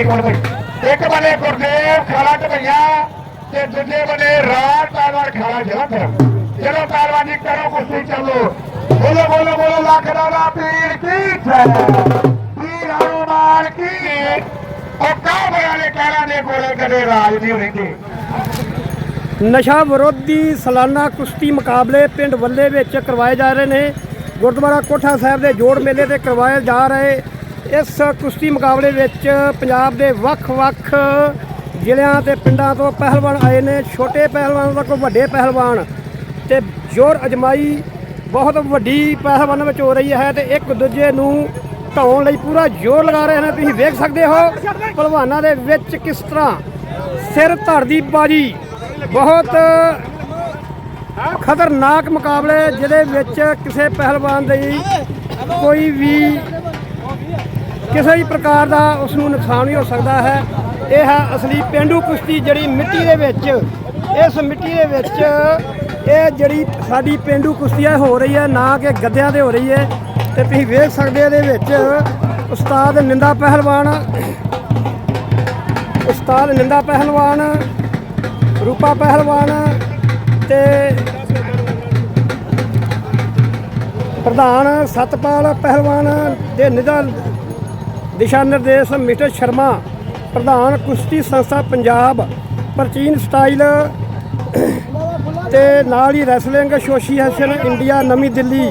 ਇੱਕ ਮਿੰਟ ਇੱਕ ਬੰਨੇ ਗੁਰਦੇਵ ਖਾਲਾ ਢਪਈਆ ਤੇ ਦੂਜੇ ਬੰਨੇ ਰਾਜ ਪਹਿਲਵਾਨ ਖਾਲਾ ਜਲੰਧਰ। ਚਲੋ ਪਹਿਲਵਾਨੀ ਕਰੋ ਕੁਸ਼ਤੀ ਚੱਲੋ। ਬੋਲੋ ਬੋਲੋ ਬੋਲੋ, ਲੱਖ ਦਾ ਪੀਰ ਕੀ ਜੈ ਪੀਰ ਹਨੂਮਾਨ ਕੀ? ਉਹ ਕਾਹ ਵਾਲੇ ਕਹਿਰਾਂ ਦੇ ਕੋਲੇ, ਕਦੇ ਰਾਜ ਨਹੀਂ ਹੁੰਦੇ ਨਸ਼ਾ ਵਿਰੋਧੀ ਸਾਲਾਨਾ ਕੁਸ਼ਤੀ ਮੁਕਾਬਲੇ ਪਿੰਡ ਵੱਲੇ ਵਿੱਚ ਕਰਵਾਏ ਜਾ ਰਹੇ ਨੇ। ਗੁਰਦੁਆਰਾ ਕੋਠਾ ਸਾਹਿਬ ਦੇ ਜੋੜ ਮੇਲੇ ਤੇ ਕਰਵਾਏ ਜਾ ਰਹੇ ਇਸ ਕੁਸ਼ਤੀ ਮੁਕਾਬਲੇ ਵਿੱਚ ਪੰਜਾਬ ਦੇ ਵੱਖ-ਵੱਖ ਜ਼ਿਲ੍ਹਿਆਂ ਤੇ ਪਿੰਡਾਂ ਤੋਂ ਪਹਿਲਵਾਨ ਆਏ ਨੇ। ਛੋਟੇ ਪਹਿਲਵਾਨ ਕੋਈ ਵੱਡੇ ਪਹਿਲਵਾਨ ਤੇ ਜ਼ੋਰ ਅਜਮਾਈ ਬਹੁਤ ਵੱਡੀ ਪਹਿਲਵਾਨਾਂ ਵਿੱਚ ਹੋ ਰਹੀ ਹੈ ਤੇ ਇੱਕ ਦੂਜੇ ਨੂੰ ਢਾਉਣ ਲਈ ਪੂਰਾ ਜ਼ੋਰ ਲਗਾ ਰਹੇ ਨੇ। ਤੁਸੀਂ ਵੇਖ ਸਕਦੇ ਹੋ ਪਹਿਲਵਾਨਾਂ ਦੇ ਵਿੱਚ ਕਿਸ ਤਰ੍ਹਾਂ ਸਿਰ ਧੜ ਦੀ ਬਾਜੀ। ਬਹੁਤ ਖਤਰਨਾਕ ਮੁਕਾਬਲੇ ਜਿਹਦੇ ਵਿੱਚ ਕਿਸੇ ਪਹਿਲਵਾਨ ਦੀ ਕੋਈ ਵੀ ਕਿਸੇ ਵੀ ਪ੍ਰਕਾਰ ਦਾ ਉਸ ਨੂੰ ਨੁਕਸਾਨ ਵੀ ਹੋ ਸਕਦਾ ਹੈ। ਇਹ ਹੈ ਅਸਲੀ ਪਿੰਡੂ ਕੁਸ਼ਤੀ ਜਿਹੜੀ ਮਿੱਟੀ ਦੇ ਵਿੱਚ, ਇਸ ਮਿੱਟੀ ਦੇ ਵਿੱਚ ਇਹ ਜਿਹੜੀ ਸਾਡੀ ਪਿੰਡੂ ਕੁਸ਼ਤੀ ਹੈ ਹੋ ਰਹੀ ਹੈ, ਨਾ ਕਿ ਗੱਦਿਆਂ ਤੇ ਹੋ ਰਹੀ ਹੈ। ਤੇ ਤੁਸੀਂ ਵੇਖ ਸਕਦੇ ਇਹਦੇ ਵਿੱਚ ਉਸਤਾਦ ਨਿੰਦਾ ਪਹਿਲਵਾਨ, ਉਸਤਾਦ ਨਿੰਦਾ ਪਹਿਲਵਾਨ, ਰੂਪਾ ਪਹਿਲਵਾਨ ਤੇ ਪ੍ਰਧਾਨ ਸਤਪਾਲ ਪਹਿਲਵਾਨ ਦੇ ਨਿਦਾ ਦਿਸ਼ਾ ਨਿਰਦੇਸ਼ ਮਿਸਟਰ ਸ਼ਰਮਾ, ਪ੍ਰਧਾਨ ਕੁਸ਼ਤੀ ਸੰਸਥਾ ਪੰਜਾਬ, ਪ੍ਰਾਚੀਨ ਸਟਾਈਲ, ਤੇ ਨਾਲ ਹੀ ਰੈਸਲਿੰਗ ਐਸੋਸੀਏਸ਼ਨ ਇੰਡੀਆ, ਨਵੀਂ ਦਿੱਲੀ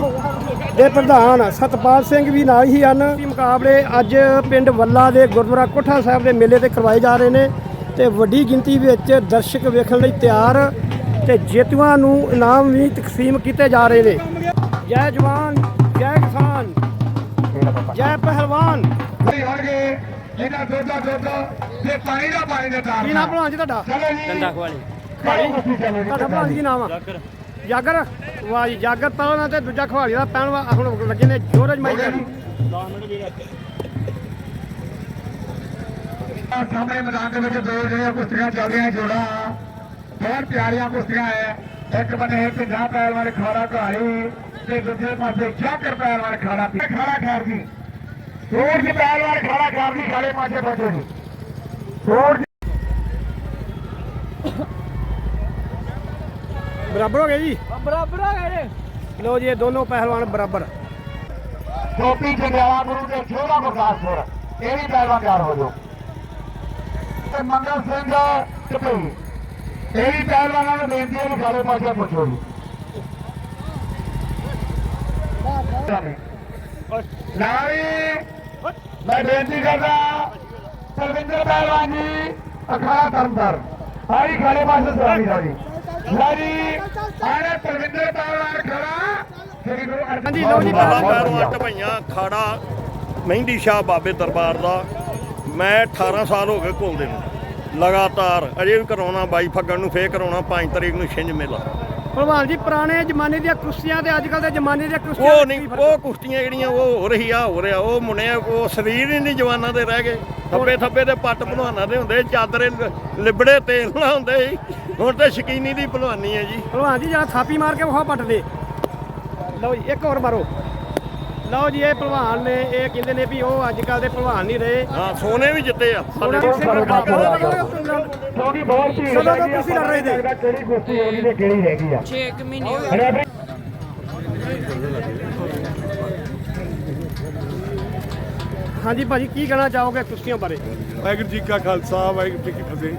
ਦੇ ਪ੍ਰਧਾਨ ਸਤਪਾਲ ਸਿੰਘ ਵੀ ਨਾਲ ਹੀ ਹਨ। ਮੁਕਾਬਲੇ ਅੱਜ ਪਿੰਡ ਵੱਲਾ ਦੇ ਗੁਰਦੁਆਰਾ ਕੋਠਾ ਸਾਹਿਬ ਦੇ ਮੇਲੇ ਤੇ ਕਰਵਾਏ ਜਾ ਰਹੇ ਨੇ ਤੇ ਵੱਡੀ ਗਿਣਤੀ ਵਿੱਚ ਦਰਸ਼ਕ ਵੇਖਣ ਲਈ ਤਿਆਰ ਤੇ ਜੇਤੂਆਂ ਨੂੰ ਇਨਾਮ ਵੀ ਤਕਸੀਮ ਕੀਤੇ ਜਾ ਰਹੇ ਨੇ। ਜੈ ਜਵਾਨ। ਇਹਨਾਂ ਦੁੱਧਾ ਦੁੱਧ ਤੇ ਪਾਣੀ ਦਾ ਪਾਣੀ ਦਾ ਤਾਰ ਕੀ ਨਾਮ ਭਲਵਾਨ ਜੀ ਤੁਹਾਡਾ? ਚਲੋ ਜੀ। ਖਵਾਲੀ। ਭਾਈ ਕੁਸ਼ਤੀ ਚੱਲੋ ਜੀ। ਤੁਹਾਡਾ ਭਲਵਾਨ ਜੀ ਕੀ ਨਾਮ ਆ? ਜਾਗਰ। ਜਾਗਰ? ਵਾਹ ਜੀ ਜਾਗਰ ਪਹਿਲਾਂ ਤੇ ਦੂਜਾ ਖਵਾਲੀ ਦਾ ਪੈਣ ਵਾ। ਹੁਣ ਲੱਗੇ ਨੇ ਜੋਰ ਅਜਮਾਈ ਕਰਨ ਆਹ ਸਾਹਮਣੇ ਮੈਦਾਨ ਦੇ ਵਿੱਚ ਦੋ ਜਿਹੜੀਆਂ ਕੁਸ਼ਤੀਆਂ ਚੱਲਦੀਆਂ ਜੋੜਾ। ਬਹੁਤ ਪਿਆਰੀਆਂ ਕੁਸ਼ਤੀਆਂ ਹੈ ਇੱਕ ਬੰਨੇ ਹੈ ਪਿੰਡਾ ਪਹਿਲਵਾਨ ਖਾੜਾ ਘਾੜੀ ਤੇ ਦੂਜੇ ਪਾਸੇ ਜਾਕਰ ਪਹਿਲਵਾਨ ਖਾੜਾ। ਪੀ ਖਾੜਾ ਖਾਰਦੀ ਸੋਰ ਦੀ ਪਹਿਲਵਾਨ ਖਾੜਾ ਖਾਰਦੀ ਖਾਲੇ ਪਾਸੇ ਬਚੋ ਜੀ ਸੋਰ ਦੀ ਬਰਾਬਰ ਹੋ ਗਏ ਜੀ ਬਰਾਬਰ ਹੋ ਗਏ ਲੋ ਜੀ ਇਹ ਦੋਨੋਂ ਪਹਿਲਵਾਨ ਬਰਾਬਰ ਟੋਪੀ ਜੰਡਿਆਲਾ ਗੁਰੂ ਦੇ ਛੋੜਾ ਬਰਦਾਸਪੁਰ ਇਹ ਵੀ ਪਹਿਲਵਾਨ ਤਿਆਰ ਹੋ ਜਾਓ ਤੇ ਮੰਗਲ ਸਿੰਘ ਟਪਈ ਇਹ ਵੀ ਪਹਿਲਵਾਨਾਂ ਨੂੰ ਬੇਨਤੀ ਹੈ ਜੀ ਮੈਂ ਬੇਨਤੀ ਕਰਦਾ ਸਰਵਿੰਦਰ ਪਹਿਲਵਾਨ ਜੀ ਅਖਾੜਾ ਤਰਨਤਾਰ ਸਾਰੀ ਖਾਲੇ ਪਾਸੇ ਸਵਾਮੀ ਦਾ ਜੀ। ਨਾਰੀ ਆਣੇ ਸਰਵਿੰਦਰ ਪਹਿਲਵਾਨ ਖੜਾ ਸ੍ਰੀ ਗੁਰੂ ਅਰਜਨ ਹਾਂਜੀ ਲੋ ਜੀ ਪਹਿਲਵਾਨ। ਢਪਈਆਂ ਖਾੜਾ ਮਹਿੰਦੀ ਸ਼ਾਹ ਬਾਬੇ ਦਰਬਾਰ ਦਾ। ਮੈਂ 18 ਸਾਲ ਹੋ ਗਏ ਘੁਲਦੇ ਨੂੰ। ਲਗਾਤਾਰ ਅਜੇ ਵੀ ਕਰਾਉਣਾ 22 ਫੱਗਣ ਨੂੰ ਫੇਰ ਕਰਾਉਣਾ 5 ਤਰੀਕ ਨੂੰ ਛਿੰਝ ਮੇਲਾ। ਭਲਵਾਨ ਜੀ ਪੁਰਾਣੇ ਜ਼ਮਾਨੇ ਦੀਆਂ ਕੁਸ਼ਤੀਆਂ ਤੇ ਅੱਜ ਕੱਲ ਦੇ ਜ਼ਮਾਨੇ ਦੀਆਂ ਕੁਸ਼ਤੀਆਂ ਉਹ ਨਹੀਂ? ਉਹ ਕੁਸ਼ਤੀਆਂ ਜਿਹੜੀਆਂ ਉਹ ਹੋ ਰਹੀ ਆ ਹੋ ਰਿਹਾ। ਉਹ ਮੁੰਨਿਆ ਉਹ ਸਰੀਰ ਹੀ ਨਹੀਂ ਜਵਾਨਾਂ ਦੇ ਰਹਿ ਗਏ। ਥੱਬੇ ਥੱਬੇ ਦੇ ਪੱਟ ਭਲਵਾਨਾਂ ਦੇ ਹੁੰਦੇ ਚਾਦਰੇ ਲਿਬੜੇ ਤੇਲ ਨਾ ਹੁੰਦੇ ਸੀ। ਹੁਣ ਤੇ ਸ਼ਕੀਨੀ ਦੀ ਭਲਵਾਨੀ ਹੈ ਜੀ। ਭਲਵਾਨ ਜੀ ਜਾਂ ਥਾਪੀ ਮਾਰ ਕੇ ਉਹ ਪੱਟ ਦੇ। ਲਓ ਜੀ ਇੱਕ ਹੋਰ ਮਾਰੋ। ਲਓ ਜੀ ਇਹ ਭਲਵਾਨ ਨੇ ਇਹ ਕਹਿੰਦੇ ਨੇ ਵੀ ਉਹ ਅੱਜ ਕੱਲ ਦੇ ਭਲਵਾਨ ਨਹੀਂ ਰਹੇ। ਹਾਂ ਸੋਨੇ ਵੀ ਜਿੱਤੇ ਆ। ਸਾਡੇ ਕਿਉਂਕਿ ਬਹੁਤ ਭੀੜ ਸਦਾ ਤੋਂ ਤੁਸੀਂ ਲੜ ਰਹੇ। ਲੱਗਦਾ ਕਿਹੜੀ ਕੁਸ਼ਤੀ ਹੋਣੀ ਤੇ ਕਿਹੜੀ ਰਹਿ ਗਈ ਆ 6 ਮਹੀਨੇ ਹਰੇ ਹਾਂਜੀ ਭਾਜੀ ਕੀ ਕਹਿਣਾ ਚਾਹੋਗੇ ਕੁਸ਼ਤੀਆਂ ਬਾਰੇ? ਵਾਹਿਗੁਰੂ ਜੀ ਕਾ ਖਾਲਸਾ ਵਾਹਿਗੁਰੂ ਜੀ ਕੀ ਫਤਿਹ।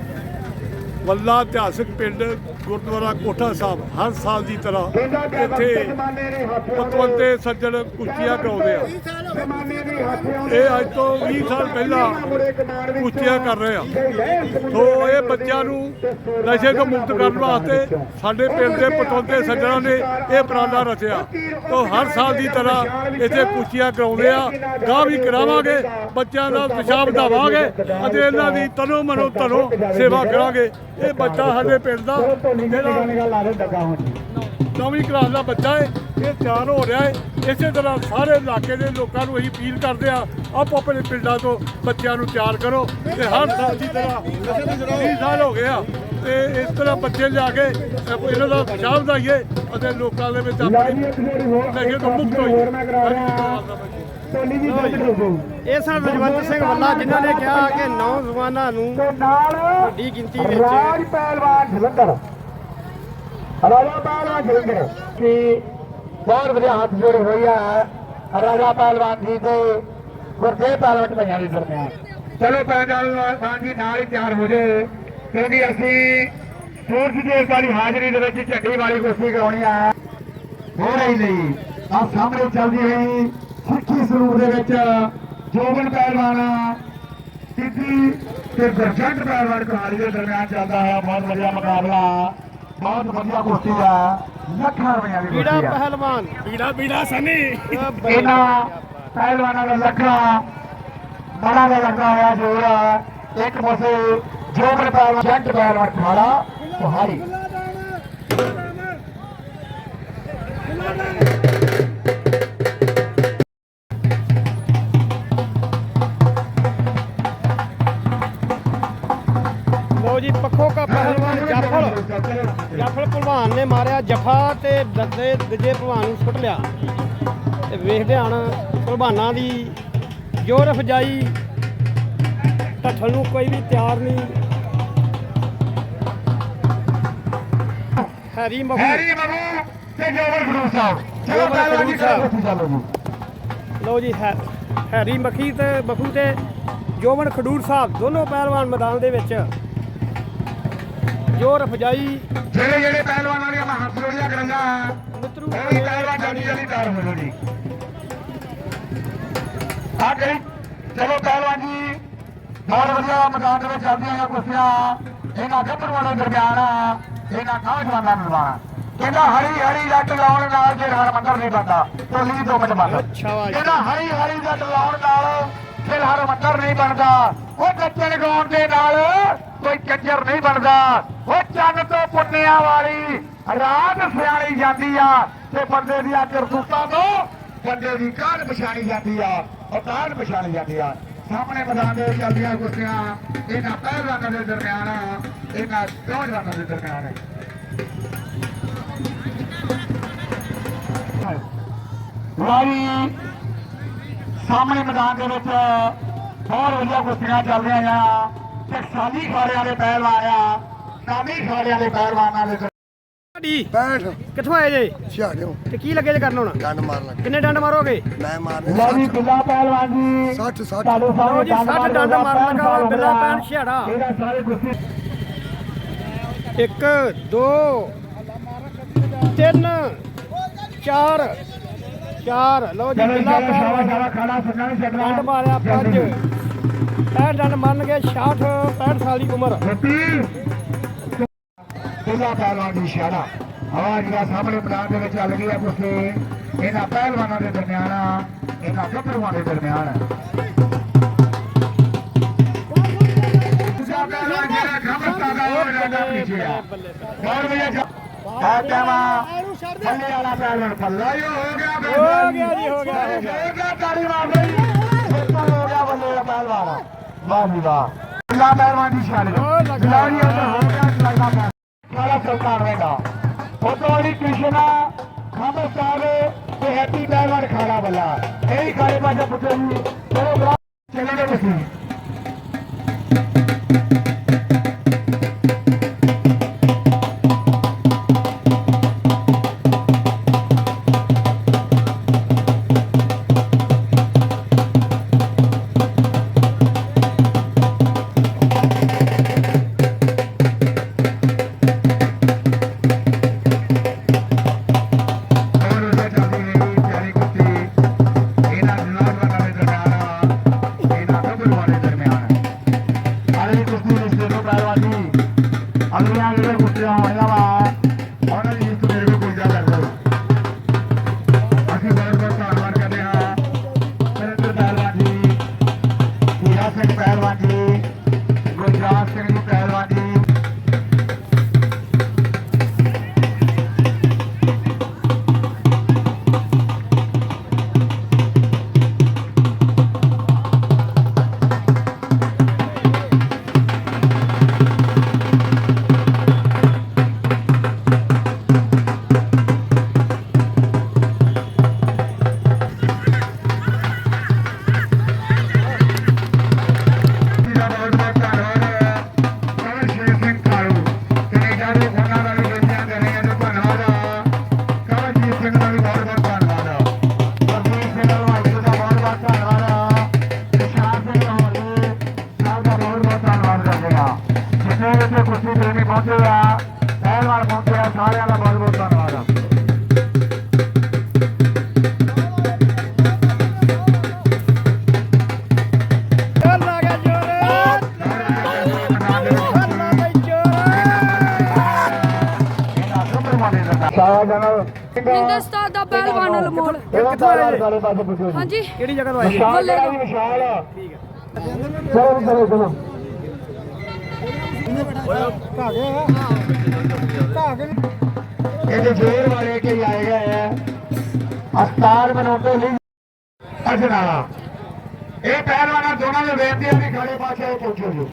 ਵੱਲਾ ਇਤਿਹਾਸਕ ਪਿੰਡ ਗੁਰਦੁਆਰਾ ਕੋਠਾ ਸਾਹਿਬ ਹਰ ਸਾਲ ਦੀ ਤਰ੍ਹਾਂ ਇੱਥੇ ਜ਼ਮਾਨੇ ਦੇ ਹੱਥ ਪਤਵੰਤੇ ਸੱਜਣ ਕੁਸ਼ਤੀਆਂ ਕਰਾਉਂਦੇ ਆ। ਇਹ ਅੱਜ ਤੋਂ 20 ਸਾਲ ਪਹਿਲਾਂ ਕੁਸ਼ਤੀਆਂ ਕਰ ਰਹੇ ਆ। ਸੋ ਇਹ ਬੱਚਿਆਂ ਨੂੰ ਨਸ਼ੇ ਤੋਂ ਮੁਕਤ ਕਰਨ ਵਾਸਤੇ ਸਾਡੇ ਪਿੰਡ ਦੇ ਪਤਵੰਤੇ ਸੱਜਣਾਂ ਨੇ ਇਹ ਉਪਰਾਲਾ ਰਚਿਆ। ਤੋ ਹਰ ਸਾਲ ਦੀ ਤਰ੍ਹਾਂ ਇੱਥੇ ਕੁਸ਼ਤੀਆਂ ਕਰਾਉਂਦੇ ਆ। ਗਾਹ ਵੀ ਕਰਾਵਾਂਗੇ, ਬੱਚਿਆਂ ਦਾ ਉਤਸ਼ਾਹ ਵਧਾਵਾਂਗੇ ਅਤੇ ਇਹਨਾਂ ਦੀ ਤਨੋ ਮਨੋ ਧਨੋ ਸੇਵਾ ਕਰਾਂਗੇ। ਇਹ ਬੱਚਾ ਸਾਡੇ ਪਿੰਡ ਦਾ ਜਿਹੜਾ ਲਾ ਦੇ ਡੱਗਾ ਹੁਣ ਜੀ ਨੌਵੀਂ ਕਲਾਸ ਦਾ ਬੱਚਾ ਹੈ ਇਹ ਤਿਆਰ ਹੋ ਰਿਹਾ ਹੈ ਇਸੇ ਤਰ੍ਹਾਂ ਸਾਰੇ ਇਲਾਕੇ ਦੇ ਲੋਕਾਂ ਨੂੰ ਅਸੀਂ ਅਪੀਲ ਕਰਦੇ ਆ ਆਪੋ ਆਪਣੇ ਪਿੰਡਾਂ ਤੋਂ ਬੱਚਿਆਂ ਨੂੰ ਤਿਆਰ ਕਰੋ ਤੇ ਹਰ ਸਾਲ ਦੀ ਤਰ੍ਹਾਂ 20 ਸਾਲ ਹੋ ਗਏ ਆ ਤੇ ਇਸ ਤਰ੍ਹਾਂ ਬੱਚੇ ਲਿਆ ਕੇ ਇਹਨਾਂ ਦਾ ਉਤਸ਼ਾਹ ਵਧਾਈਏ ਅਤੇ ਲੋਕਾਂ ਦੇ ਵਿੱਚ ਆਪਣੀ ਨਸ਼ੇ ਤੋਂ ਮੁਕਤ ਹੋਈਏ। ਇਹ ਸਨ ਰਜਵੰਤ ਸਿੰਘ ਵੱਲਾ ਜਿਨ੍ਹਾਂ ਨੇ ਕਿਹਾ ਕਿ ਨੌਜਵਾਨਾਂ ਨੂੰ ਤੇ ਨਾਲ ਵੱਡੀ ਗਿਣਤੀ ਵਿੱਚ ਰਾਜ ਪਹਿਲਵਾਨ ਜਲੰਧਰ। ਰਾਜਾ ਪਹਿਲਵਾਨ ਜਲੰਧਰ ਕਿ ਬਹੁਤ ਵਧੀਆ ਹੱਥ ਜੋੜੇ ਹੋਈ ਰਾਜਾ ਪਹਿਲਵਾਨ ਜੀ ਤੇ ਗੁਰਦੇਵ ਪਹਿਲਵਾਨ ਭਈਆਂ ਦੇ ਦਰਮਿਆਨ। ਚਲੋ ਪਹਿਲਵਾਨ ਜੀ ਨਾਲ ਹੀ ਤਿਆਰ ਹੋ ਜੇ। ਕਿਉਂਕਿ ਅਸੀਂ ਸੂਰਜ ਦੇਵਤਾ ਦੀ ਹਾਜ਼ਰੀ ਦੇ ਵਿੱਚ ਝੰਡੀ ਵਾਲੀ ਕੁਸ਼ਤੀ ਕਰਾਉਣੀ ਆ। ਹੋ ਰਹੀ ਨਹੀਂ, ਆ ਸਾਹਮਣੇ ਚੱਲਦੀ ਹੋਈ ਸਿੱਖੀ ਸਰੂਪ ਦੇ ਵਿੱਚ ਜੋਬਨ ਪਹਿਲਵਾਨ ਸਿੱਧੀ ਤੇ ਗਰਜੰਟ ਪਹਿਲਵਾਨ ਕਹਾਣੀ ਦੇ ਦਰਮਿਆਨ ਚੱਲਦਾ ਹੈ ਬਹੁਤ ਵਧੀਆ ਮੁਕਾਬਲਾ। ਬਹੁਤ ਵਧੀਆ ਕੁਸ਼ਤੀ ਆ ਲੱਖਾਂ ਰੁਪਈਆ ਦੀ ਕੀੜਾ ਕੁਸ਼ਤੀ ਆ ਪਹਿਲਵਾਨ ਬੀੜਾ ਬੀੜਾ ਸਨੀ ਇਹਨਾਂ ਪਹਿਲਵਾਨਾਂ ਦਾ ਲੱਖਾਂ ਬੜਾ ਦਾ ਲੱਗਾ ਹੋਇਆ ਜੋਰ ਇੱਕ ਪਾਸੇ ਜੋਬਨ ਪਹਿਲਵਾਨ ਜੰਟ ਪਹਿਲਵਾਨ ਖਾੜਾ ਤੁਹਾਰੀ ਲੋ ਜੀ ਪੱਖੋ ਪਹਿਲਵਾਨ ਨੇ ਮਾਰਿਆ ਜਫਾ ਤੇ ਦੱਦੇ ਦੂਜੇ ਪਹਿਲਵਾਨ ਨੂੰ ਸੁੱਟ ਲਿਆ। ਤੇ ਵੇਖਦੇ ਹਣ ਪਹਿਲਵਾਨਾਂ ਦੀ ਜ਼ੋਰ ਫਜਾਈ ਢੱਠਲ ਨੂੰ ਕੋਈ ਵੀ ਤਿਆਰ ਨਹੀਂ। ਹੈਰੀ ਮਖੂ ਹੈਰੀ ਬਾਬੂ ਤੇ ਜੋਬਨ ਖਡੂਰ ਸਾਹਿਬ। ਚਲੋ ਪਹਿਲਵਾਨ ਜੀ ਹੈਰੀ ਮੱਖੀ ਤੇ ਬਖੂ ਤੇ ਜੋਬਨ ਖਡੂਰ ਸਾਹਿਬ ਦੋਨੋਂ ਪਹਿਲਵਾਨ ਮੈਦਾਨ ਦੇ ਵਿੱਚ। ਜ਼ੋਰ ਫਜਾਈ ਜਿਹੜੇ ਜਿਹੜੇ ਪਹਿਲਵਾਨਾਂ ਦੀਆਂ ਹੱਥ ਜੋੜੀਆਂ ਕਰਾਂਗਾ ਮਿੱਤਰੂ ਉਹ ਵੀ ਪਹਿਲਵਾਨ ਜਲਦੀ ਜਲਦੀ ਹੋ ਜਾਓ ਜੀ ਆ ਗਈ ਚਲੋ ਪਹਿਲਵਾਨ ਜੀ ਬਹੁਤ ਵਧੀਆ ਮੈਦਾਨ ਦੇ ਵਿੱਚ ਚੱਲਦੀਆਂ ਹੋਈਆਂ ਕੁਸ਼ਤੀਆਂ ਇਹਨਾਂ ਗੱਭਰੂਆਂ ਦੇ ਦਰਮਿਆਨ ਇਹਨਾਂ ਨੌਜਵਾਨਾਂ ਨੂੰ ਲਵਾਣਾ ਕਹਿੰਦਾ ਹਰੀ ਹਰੀ ਜੱਟ ਲਾਉਣ ਨਾਲ ਜੇ ਹਰ ਮੰਦਰ ਨਹੀਂ ਬਣਦਾ ਟੋਲੀ ਦੋ ਮਿੰਟ ਬੰਦ। ਜੀ। ਕਹਿੰਦਾ ਹਰੀ ਹਰੀ ਜੱਟ ਲਾਉਣ ਨਾਲ ਫਿਰ ਹਰ ਮੰਦਰ ਨਹੀਂ ਬਣਦਾ ਉਹ ਕੱਚੇ ਗਾਉਣ ਦੇ ਨਾਲ ਕੋਈ ਕੰਜਰ ਨਹੀਂ ਬਣਦਾ। ਉਹ ਚੰਨ ਤੋਂ ਪੁੰਨਿਆਂ ਵਾਲੀ ਰਾਤ ਸਿਆਣੀ ਜਾਂਦੀ ਆ ਤੇ ਬੰਦੇ ਦੀਆਂ ਕਰਤੂਤਾਂ ਤੋਂ ਬੰਦੇ ਦੀ ਕਾਢ ਪਛਾਣੀ ਜਾਂਦੀ ਆ, ਉਹ ਕਾਢ ਪਛਾਣੀ ਜਾਂਦੀ ਆ। ਸਾਹਮਣੇ ਮੈਦਾਨ ਦੇ ਚੱਲਦੀਆਂ ਕੁਸ਼ਤੀਆਂ ਇਹਨਾਂ ਪਹਿਲਵਾਨਾਂ ਦੇ ਦਰਮਿਆਨ, ਇਹਨਾਂ ਨੌਜਵਾਨਾਂ ਦੇ ਦਰਮਿਆਨ। ਵਾਰੀ ਸਾਹਮਣੇ ਮੈਦਾਨ ਦੇ ਵਿੱਚ ਬਹੁਤ ਵਧੀਆ ਕੁਸ਼ਤੀਆਂ ਚੱਲਦੀਆਂ ਆ। ਆ ਟਕਸਾਲੀ ਖਾੜਿਆਂ ਦੇ ਪਹਿਲਵਾਨ ਆ ਨਾਮੀ ਖਾੜਿਆਂ ਦੇ ਪਹਿਲਵਾਨਾਂ ਦੇ ਢੀ 65 ਕਿੱਥੋਂ ਆਏ ਜੇ? ਛਿਆੜਿਓ ਤੇ ਕੀ ਲੱਗੇ ਜੇ ਕਰਨ ਹੁਣ? ਡੰਡ ਮਾਰ ਲੱਗ। ਕਿੰਨੇ ਡੰਡ ਮਾਰੋਗੇ? ਮੈਂ ਮਾਰਨੇ ਲਾਵੀ ਬਿੱਲਾ ਪਹਿਲਵਾਨ ਜੀ। 60 60 ਸਾਡੇ ਲਓ ਸਾਰੇ ਜੀ 60 ਡੰਡ ਮਾਰਨ ਲੱਗਾ ਬਿੱਲਾ ਪੈਣ ਛਿਆੜਾ ਇਹਦਾ ਸਾਰੇ ਕੁਸ਼ਤੀ ਇੱਕ ਦੋ ਤਿੰਨ ਚਾਰ ਚਾਰ। ਲਓ ਜੀ ਬਿੱਲਾ ਚਲੋ ਸ਼ਾਵਾ ਸ਼ਾਵਾ ਖਾਣਾ ਸੁਣਨਾ ਨਹੀਂ ਛੱਡਣਾ ਡੰਡ ਮਾਰਿਆ ਪੰਜ। ਇਹ ਡੰਡ ਮੰਨ ਕੇ 66 65 ਸਾਲ ਦੀ ਉਮਰ। ਬਿੱਲਾ ਪਹਿਲਵਾਨ ਦੀ ਸ਼ਾੜਾ ਆਵਾਜ਼ ਦਾ ਸਾਹਮਣੇ ਮੈਦਾਨ ਦੇ ਵਿੱਚ ਚੱਲ ਗਈ ਹੈ ਕੁਸ਼ਤੀ ਇਹਨਾਂ ਪਹਿਲਵਾਨਾਂ ਦੇ ਦਰਮਿਆਨ ਇਹਨਾਂ ਗੱਭਰੂਆਂ ਦੇ ਦਰਮਿਆਨ ਦੂਜਾ ਪਹਿਲਵਾਨ ਜਿਹੜਾ ਖਮਸਤਾ ਦਾ ਉਹ ਜਾਂਦਾ ਪਿੱਛੇ ਆ। ਬਹੁਤ ਵਧੀਆ ਆ ਕਹਵਾ ਥੱਲੇ ਵਾਲਾ ਪਹਿਲਵਾਨ ਪੱਲਾ ਹੀ ਹੋ ਗਿਆ ਹੋ ਗਿਆ ਜੀ, ਹੋ ਗਿਆ, ਹੋ ਗਿਆ। ਤਾੜੀ ਮਾਰ ਲਈ। ਬੱਲੇ ਦਾ ਪਹਿਲਵਾਨ ਵਾਹ ਜੀ ਵਾਹ ਬਿੱਲਾ ਪਹਿਲਵਾਨ ਦੀ ਸ਼ਾਨ ਉਹ ਲੱਗਾ। ਬਿਲਾੜੀ ਅੰਦਰ ਹੋ ਗਿਆ ਲੱਗਦਾ ਪਿਆ ਸਾਰਾ ਸਰਕਾਰ ਰਹੇਗਾ ਫੋਟੋ ਵਾਲੀ ਕ੍ਰਿਸ਼ਨਾ ਖਮਸਤਾ ਦੇ ਤੇ ਹੈਪੀ ਪਹਿਲਵਾਨ ਖਾਣਾ ਬੱਲਾ ਇਹੀ ਖਾਣੇ ਪਾਸੇ ਪੁੱਛੇ ਜੀ ਚਲੋ ਚਲੋ ਤੁਸੀਂ ਪਾਸੇ ਪੁੱਛੋ ਹਾਂਜੀ। ਕਿਹੜੀ ਜਗ੍ਹਾ ਤੋਂ ਆਏ ਜੀ? ਵਿਸ਼ਾਲ ਜਿਹੜਾ ਵੀ ਵਿਸ਼ਾਲ ਠੀਕ ਹੈ। ਚਲੋ ਚਲੋ ਚਲੋ। ਇਹ ਜੇਰ ਵਾਲੇ ਕੇ ਆਏ ਗਏ ਹੈ ਅਸਤਾਰ ਬਣਾਉਂਦੇ ਲਈ ਅਜਨਾ ਇਹ ਪਹਿਲਵਾਨਾਂ ਦੋਨਾਂ ਨੂੰ ਬੇਨਤੀ ਹੈ ਵੀ ਖੜੇ ਪਾਸੇ ਪਹੁੰਚੋ ਜੀ।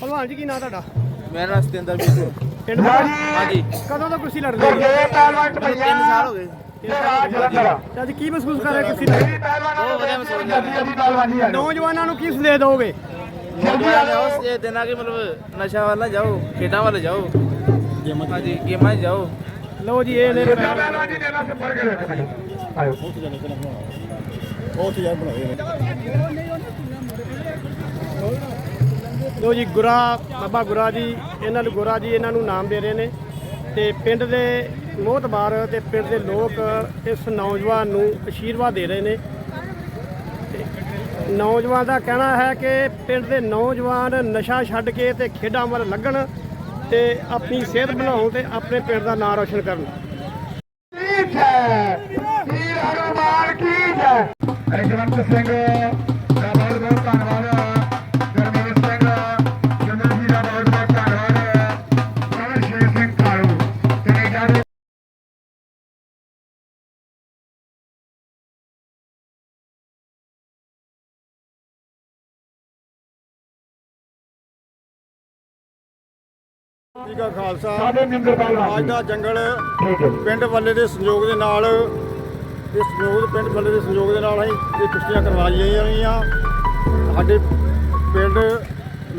ਭਲਵਾਨ ਜੀ ਕੀ ਨਾਂ ਤੁਹਾਡਾ? ਮੇਰਾ ਨਾਮ ਸਤਿੰਦਰ ਵੀਰ ਪਿੰਡ ਹਾਂਜੀ। ਕਦੋਂ ਤੋਂ ਕੁਰਸੀ ਲੜਦੇ ਹੋ? ਗੁਰਦੇਵ ਪਹਿਲਵਾਨ ਟਪਈਆ ਤਿੰਨ ਸਾਲ ਹੋ ਗਏ। ਤੇ ਰਾਜ ਜਲੰਧਰ ਤੇ ਅੱਜ ਕੀ ਮਹਿਸੂਸ ਕਰ ਰਹੇ ਲੜ ਇਹ ਪਹਿਲਵਾਨਾਂ ਨੂੰ ਪਹਿਲਵਾਨੀ ਆ। ਜਾਓ ਨੌਜਵਾਨਾਂ ਨੂੰ ਕੀ ਸੰਦੇਸ਼ ਦੋਗੇ ਜਲਦੀ ਆ ਜਾਓ। ਇਹ ਦਿਨਾਂ ਕਿ ਮਤਲਬ ਨਸ਼ਾ ਵੱਲ ਨਾ ਜਾਓ ਖੇਡਾਂ ਵੱਲ ਜਾਓ। ਗੇਮਾਂ ਹਾਂਜੀ ਗੇਮਾਂ ਜਾਓ। ਲਓ ਜੀ ਇਹ ਨੇ ਪਹਿਲਵਾਨ ਜੀ ਦੇ ਨਾਲ ਸੰਪਰਕ ਰੱਖੋ ਆਇਓ। ਲੋ ਜੀ ਗੁਰਾ ਬਾਬਾ ਗੁਰਾ ਜੀ ਇਹਨਾਂ ਨੂੰ ਗੁਰਾ ਜੀ ਇਹਨਾਂ ਨੂੰ ਨਾਮ ਦੇ ਰਹੇ ਨੇ ਤੇ ਪਿੰਡ ਦੇ ਮੋਹਤਬਾਰ ਤੇ ਪਿੰਡ ਦੇ ਲੋਕ ਇਸ ਨੌਜਵਾਨ ਨੂੰ ਅਸ਼ੀਰਵਾਦ ਦੇ ਰਹੇ ਨੇ। ਨੌਜਵਾਨ ਦਾ ਕਹਿਣਾ ਹੈ ਕਿ ਪਿੰਡ ਦੇ ਨੌਜਵਾਨ ਨਸ਼ਾ ਛੱਡ ਕੇ ਤੇ ਖੇਡਾਂ ਵੱਲ ਲੱਗਣ ਤੇ ਆਪਣੀ ਸਿਹਤ ਬਣਾਉਣ ਤੇ ਆਪਣੇ ਪਿੰਡ ਦਾ ਨਾਮ ਰੌਸ਼ਨ ਕਰਨ। ਠੀਕ ਹੈ। ਵੀਰ ਹਨੂਮਾਨ ਕੀ ਜੈ। ਅਜਵੰਤ ਸਿੰਘ ਜੀ ਕਾ ਖਾਲਸਾ। ਅੱਜ ਦਾ ਜੰਗਲ। ਪਿੰਡ ਵੱਲੇ ਦੇ ਸੰਯੋਗ ਦੇ ਨਾਲ ਇਸ ਸੰਯੋਗ ਪਿੰਡ ਵੱਲੇ ਦੇ ਸੰਯੋਗ ਦੇ ਨਾਲ ਅਸੀਂ ਇਹ ਕੁਸ਼ਤੀਆਂ ਕਰਵਾਈਆਂ ਰਹੀਆਂ ਸਾਡੇ ਪਿੰਡ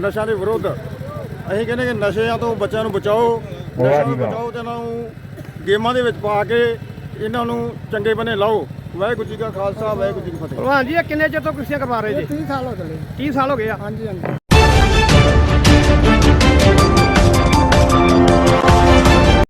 ਨਸ਼ਾ ਦੇ ਵਿਰੁੱਧ ਅਸੀਂ ਕਹਿੰਦੇ ਕਿ ਨਸ਼ਿਆਂ ਤੋਂ ਬੱਚਿਆਂ ਨੂੰ ਬਚਾਓ। ਨਸ਼ਿਆਂ ਤੋਂ। ਬਚਾਓ ਤੇ ਇਹਨਾਂ ਨੂੰ ਗੇਮਾਂ ਦੇ ਵਿੱਚ ਪਾ ਕੇ ਇਹਨਾਂ ਨੂੰ ਚੰਗੇ ਬਨੇ ਲਾਓ। ਵਾਹਿਗੁਰੂ ਜੀ ਕਾ ਖਾਲਸਾ ਵਾਹਿਗੁਰੂ ਜੀ ਕੀ ਫਤਿਹ। ਭਲਵਾਨ ਜੀ ਇਹ ਕਿੰਨੇ ਚਿਰ ਤੋਂ ਕੁਰਸੀਆਂ ਕਰਵਾ ਰਹੇ ਜੀ? 30 ਸਾਲ ਹੋ ਗਏ। 30 ਸਾਲ ਹੋ ਗਏ ਆ। ਹਾਂਜੀ ਹਾਂਜੀ।